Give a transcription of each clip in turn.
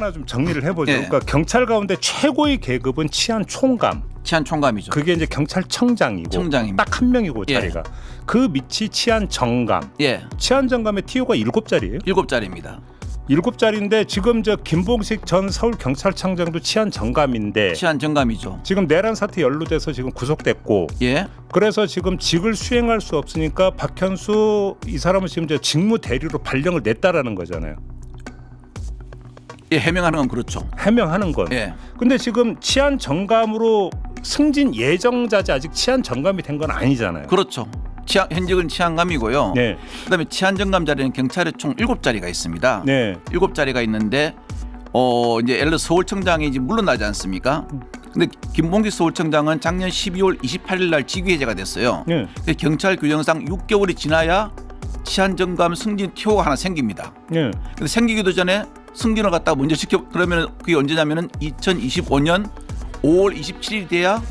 하나하나 좀 정리를 해보죠. 예. 그러니까 경찰 가운데 최고의 계급은 치안 총감. 치안 총감이죠. 그게 이제 경찰청장이고 청장입니다. 딱 한 명이고 예. 자리가 그 밑이 치안 정감. 예, 치안 정감의 티오가 일곱 자리예요. 일곱 자리입니다. 일곱 자리인데 지금 저 김봉식 전 서울 경찰청장도 치안 정감인데 치안 정감이죠. 지금 내란 사태 연루돼서 지금 구속됐고 예, 그래서 지금 직을 수행할 수 없으니까 박현수 이 사람은 지금 저 직무 대리로 발령을 냈다라는 거잖아요. 예 해명하는 건 그렇죠. 해명하는 건. 예, 근데 지금 치안 정감으로 승진 예정자지 아직 치안 정감이 된 건 아니잖아요. 그렇죠. 치안 현직은 치안감이고요. 네, 그다음에 치안 정감 자리는 경찰에 총 일곱 자리가 있습니다. 네, 일곱 자리가 있는데 어 이제 예를 들어 서울청장이 이제 물러나지 않습니까? 근데 김봉기 서울청장은 작년 12월 28일 날 직위 해제가 됐어요. 네. 근데 경찰 규정상 6개월이 지나야 치안 정감 승진 티오가 하나 생깁니다. 네. 근데 생기기도 전에 승진을 갖다가 먼저 시켜 그러면 그게 언제냐면은 2025년 5월 27일이 돼야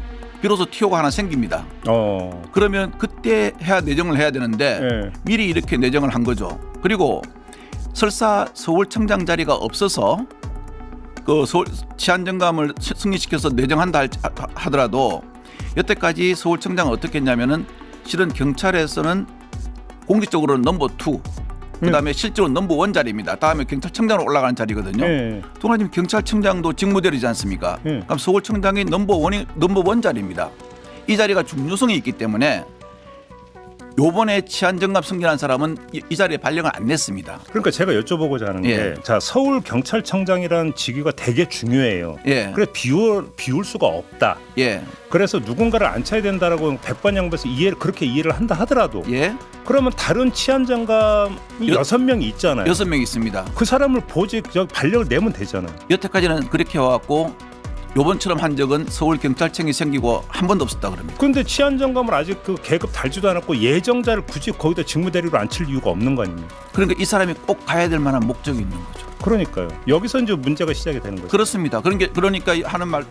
비로소 티오가 하나 생깁니다. 어, 그러면 그때 해야 내정을 해야 되는데 네. 미리 이렇게 내정을 한 거죠. 그리고 설사 서울청장 자리가 없어서 그 서울 치안정감을 시- 승인시켜서 내정한다 하더라도 여태까지 서울청장은 어떻게 했냐면은 실은 경찰에서는 공식적으로는 넘버 투 그다음에 실제로 넘버 원 자리입니다. 다음에 경찰청장으로 올라가는 자리거든요. 네. 동아님 경찰청장도 직무대리지 않습니까? 네. 그럼 서울청장이 넘버 원이 넘버 원 자리입니다. 이 자리가 중요성이 있기 때문에 요번에 치안정감 승진한 사람은 이, 이 자리에 발령을 안 냈습니다. 그러니까 제가 여쭤보고자 하는 게, 예. 자 서울 경찰청장이라는 직위가 되게 중요해요. 예, 그래 비울 비울 수가 없다. 예, 그래서 누군가를 앉혀야 된다라고 백번 양보해서 이해 그렇게 이해를 한다 하더라도 예. 그러면 다른 치안 정감이 여- 여섯 명이 있잖아요. 여섯 명 있습니다. 그 사람을 보직 저 발령을 내면 되잖아요. 여태까지는 그렇게 해왔고 요번처럼 한 적은 서울 경찰청이 생기고 한 번도 없었다 그럽니다. 근데 치안 정감을 아직 그 계급 달지도 않았고 예정자를 굳이 거기다 직무 대리로 앉힐 이유가 없는 거 아닙니까? 그러니까 이 사람이 꼭 가야 될 만한 목적이 있는 거죠. 그러니까요. 여기서 이제 문제가 시작이 되는 거죠. 그렇습니다. 그런 게 그러니까 하는 말